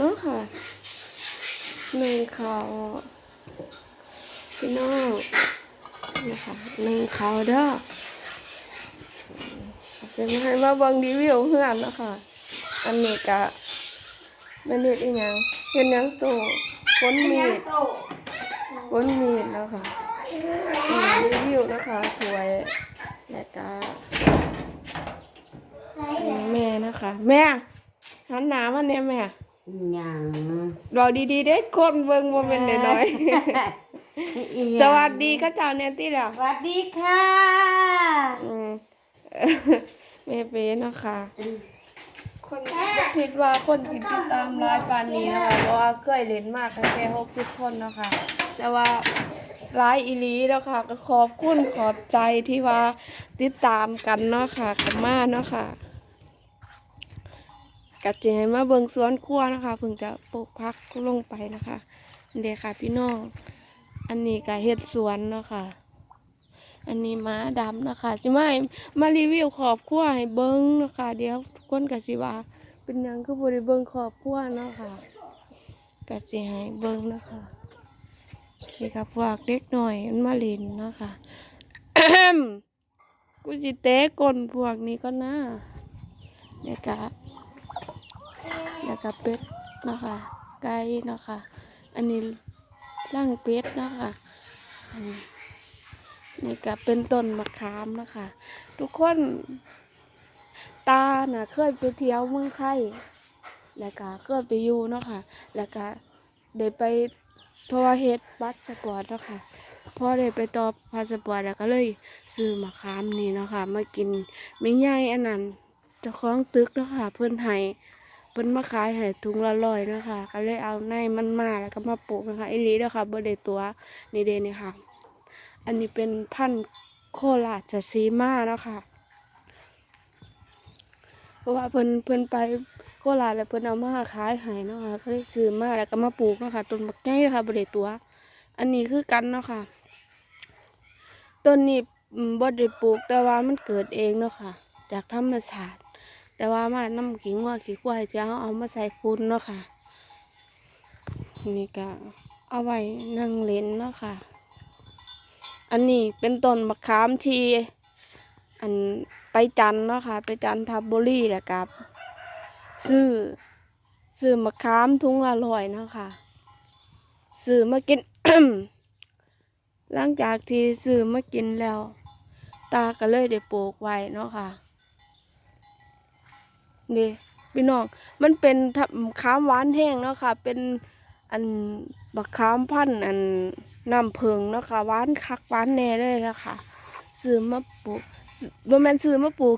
เนาะค่ะหนึ่งเขาพี่น้องนะคะหนึ่งเขาเด้อจะมาให้มาบิ่งรีวิวเพื่อนเนาะคะอันนี้กะแม่นเฮ็ดอีหยังเฮ็ดหยังโตพ้นมีดพ้นมีดเนาะค่ะอืมรีวิวนะคะถวยและกะแม่นะคะ แม่หันหน้ามาเนี่ยแม่ หยังรอดีๆเด้คนเบิ่งบ่เป็นน้อยอีหๆยังสวัสดีค่ะเจ้าแนนตี้ล่ะสวัสดีค่ะอืมแม่เป๊เนาะค่ะคนคิดว่าคนสิติดตามร้ายปานนี้นะคะเพราะว่าเคยเล่นมากแค่60คนเนาะค่ะแต่ว่าร้ายอีหลีเนาะค่ะ ก็ขอบคุณขอบใจที่ว่าติดตามกันเนาะค่ะกับมาเนาะค่ะ กัจเจให้มาเบิงสวนครัวนะคะเพิ่งจะปลูกพักลงไปนะคะเดี๋ยค่ะพี่น้อง อันนี้ก็เฮ็ดสวนเนาะค่ะ อันนี้ม้าดำนะคะจะมาให้มารีวิวขอบครัวให้เบิงเนาะคะ เดี๋ยวคนกสิว่าเป็นยังคือบ่ได้เบิงขอบครัวเนาะค่ะกสิให้เบิงเนาะคะนี่ค่ะพวกเด็กหน่อยมันมาเล่นเนาะค่ะกูสิเตะก้นพวกนี้ก็น่าเนี่ยกะ แล้วก็เป็ดเนาะค่ะไก่เนาะค่ะอันนี้ร่างเป็ดเนาะค่ะอันนี้นี่ก็เป็นต้นมะขามนะคะ ทุกคนตาน่ะเคยไปเที่ยวเมืองไทยแล้วก็เคยไปอยู่เนาะค่ะ แล้วก็ได้ไปเพราะว่าเฮ็ดบัตรสปอร์ตเนาะค่ะพอได้ไปต่อพาสปอร์ตแล้วก็เลยซื้อมะขามนี่เนาะค่ะมากินไม่ใหญ่อันนั้นเจ้าของตึกเนาะค่ะเพิ่อนให้ พิ่นมาขายให้ถุงละร้อยนะคะก็เลยเอาในมันมาแล้วก็มาปลูกนะคะไอีหลีเด้อค่ะบ่ได้ตัวนี่เด้นี่ค่ะ อันนี้เป็นพันธุ์โคราชสีมาแล้วค่ะเพราะว่าเพิ่นเพิ่นไปโคราชแล้วเพิ่นเอามาขายให้เนาะค่ะก็เลยซื้อมาแล้วก็มาปลูกนะคะต้นบักใหญ่เลยค่ะบ่ได้ตัว อันนี้คือกันเนาะค่ะต้นนี้อืมบ่ได้ปลูกแต่ว่ามันเกิดเองเนาะค่ะ จากธรรมชาติ แต่ว่ามาน้ำขิงว่าขี้วายที่เอาเอามาใส่ฟุ้นเนาะค่ะ นี่ก็เอาไว้นั่งเล่นเนาะค่ะ อันนี้เป็นต้นมะขามทีอันไปจันเนาะค่ะ ไปจันทับุรีแหละครับ ซื้อซื้อมะขามทุงละร้อยเนาะค่ะ ซื้อมากินหลังจากที่ซื้อมากินแล้ว ตาก็เลยได้ปลูกไว้เนาะค่ะ นี่พี่น้องมันเป็นทับมะขามหวานแห้งเนาะค่ะ เป็นอันบักขามพันธ์อันน้ำเพิงเนาะค่ะหวานคักหวานแน่เลยนะคะซื้อมาปลูกบ่แม่นซื้อมาปลูก